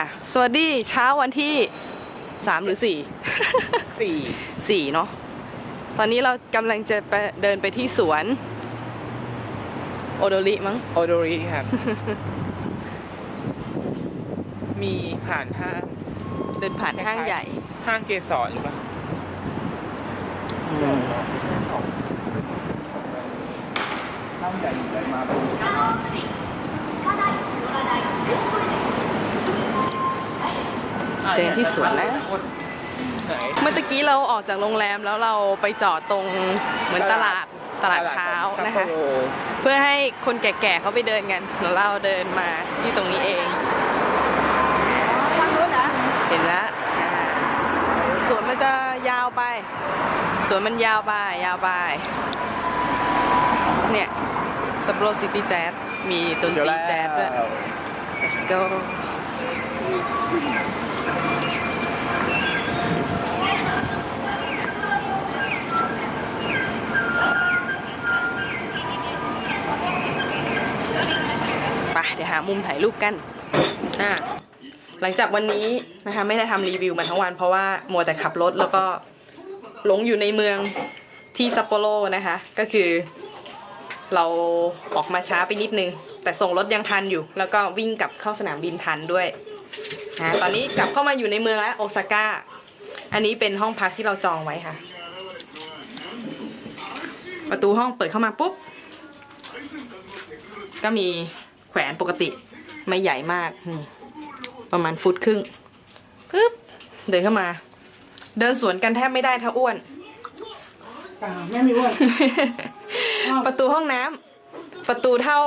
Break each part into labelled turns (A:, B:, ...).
A: ค่ะ สวัสดีเช้าวันที่สามหรือสี่
B: สี่
A: สี่เนาะ ตอนนี้เรากำลังจะไปเดินไปที่สวน โอโดริมั้ง
B: โอโดริครับ มีผ่านห้าง
A: เดินผ่านห้างใหญ่
B: ห้างเกสรหรือเปล่าห้างใหญ่ใหญ่มาเป็น
A: เจอที่สวนแล้ว
B: ไหน
A: เมื่อตะกี้เราออกจากโรงแรมแล้วเราไปจอดตรงเหมือนตลาดตลาดเช้านะคะ
B: ซัปโปโร
A: เพื่อให้คนแก่ๆเขาไปเดินกันแล้วเราเดินมาที่ตรงนี้เองเห็นแล้วอ่าสวนมันจะยาวไป สวนมันยาวไปยาวไป เนี่ยสปโรซิตี้แจ๊สมีดนตรีแจ๊สด้วย let's go หามุมถ่ายรูปกันอ่าหลังจากวันนี้นะคะไม่ได้ทำรีวิวมาทั้งวัน เพราะว่ามัวแต่ขับรถแล้วก็หลงอยู่ในเมืองที่ซัปโปโรนะคะ ก็คือเราออกมาช้าไปนิดนึง แต่ส่งรถยังทันอยู่ แล้วก็วิ่งกลับเข้าสนามบินทันด้วยนะตอนนี้กลับเข้ามาอยู่ในเมืองแล้วโอซาก้า อันนี้เป็นห้องพักที่เราจองไว้ค่ะ ประตูห้องเปิดเข้ามาปุ๊บ ก็มี แขวนปกติไม่ใหญ่มากนี่ประมาณฟุตครึ่งปึ๊บเดินเข้ามา เดินสวนกันแทบไม่ได้ถ้าอ้วน
C: แม่มีอ้วน
A: ประตูห้องน้ำประตูเท่า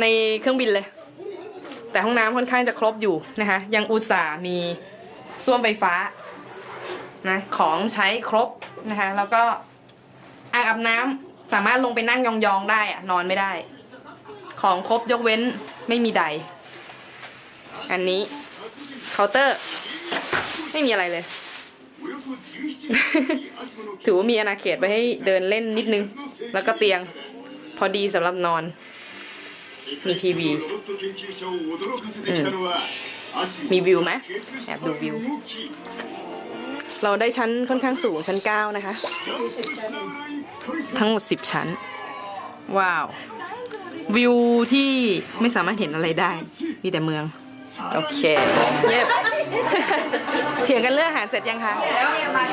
A: ในเครื่องบินเลย แต่ห้องน้ำค่อนข้างจะครบอยู่นะคะ ยังอุตส่าห์มีส้วมไฟฟ้านะของใช้ครบนะคะ แล้วก็อ่างอาบน้ำสามารถลงไปนั่งยองๆได้อะนอนไม่ได้ ของครบยกเว้นไม่มีใด อันนี้เคาน์เตอร์ ไม่มีอะไรเลย ถือว่ามีอาณาเขตไว้ให้เดินเล่นนิดนึง แล้วก็เตียงพอดีสำหรับนอน มีทีวี มีวิวไหมแอบดูวิว เราได้ชั้นค่อนข้างสูงชั้น 9 นะคะ ทั้งหมด 10 ชั้น ว้าว วิวที่ไม่สามารถเห็นอะไรได้ มีแต่เมือง โอเคเย็บเถียงกันเรื่องอาหารเสร็จยังคะ
C: แล้วเนี่ยมาเ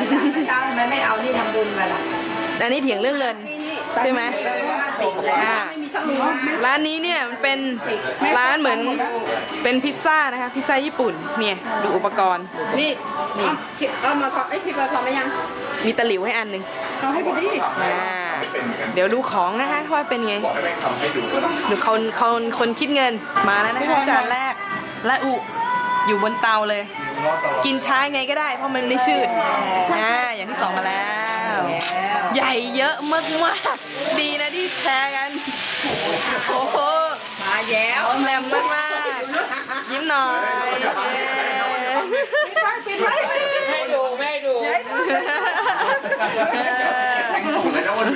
C: ช้าทำไมไม่เอานี่ทำบุญมาล่ะ
A: อันนี้เถียงเรื่องเงินใช่ไหมอ่าร้านนี้เนี่ยมันเป็นร้านเหมือนเป็นพิซซ่านะคะ พิซซ่าญี่ปุ่นเนี่ยดูอุปกรณ์
C: นี่
A: นี่
C: เอามาขอไอ้ยคลิปเราทำไหมยัง
A: มีตะหลิวให้อันหนึ่ง
C: เอาให้พอดี
A: อ่า เดี๋ยวดูของนะคะว่าเป็นไงดูคนคนคนคิดเงินมาแล้วนะคะจานแรกและอุอยู่บนเตาเลย กินช้าไงก็ได้ เพราะมันไม่ชืดอ่าอย่างที่สองมาแล้ว ใหญ่เยอะมากมากๆดีนะที่แชร์กันโอ้โห
C: มาแย้ว
A: แหลมมากมากๆยิ้มหน่อยเย้
C: ปิดไว้ปิดไว้
B: ให้ดูไม่ให้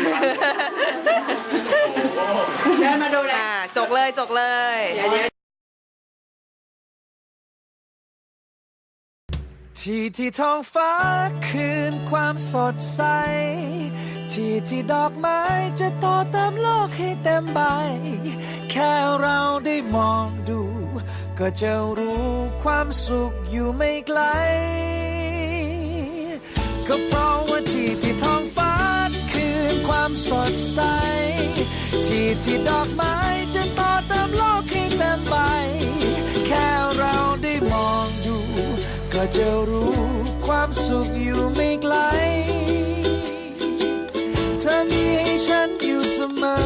B: ดู
C: เดินมาดูเลย
A: อ่าจกเลยจกเลย
D: ที่ที่ท้องฟ้าคืนความสดใส ที่ที่ดอกไม้จะต่อเติมโลกให้เต็มใบ แค่เราได้มองดู ก็จะรู้ความสุขอยู่ไม่ไกล ก็เพราะว่าที่ที่ท้องฟ้า ความสดใส ที่ที่ดอกไม้จะต่อเติมโลกให้เต็มใบ แค่เราได้มองดู ก็จะรู้ความสุขอยู่ไม่ไกล เธอมีให้ฉันกินเสมอ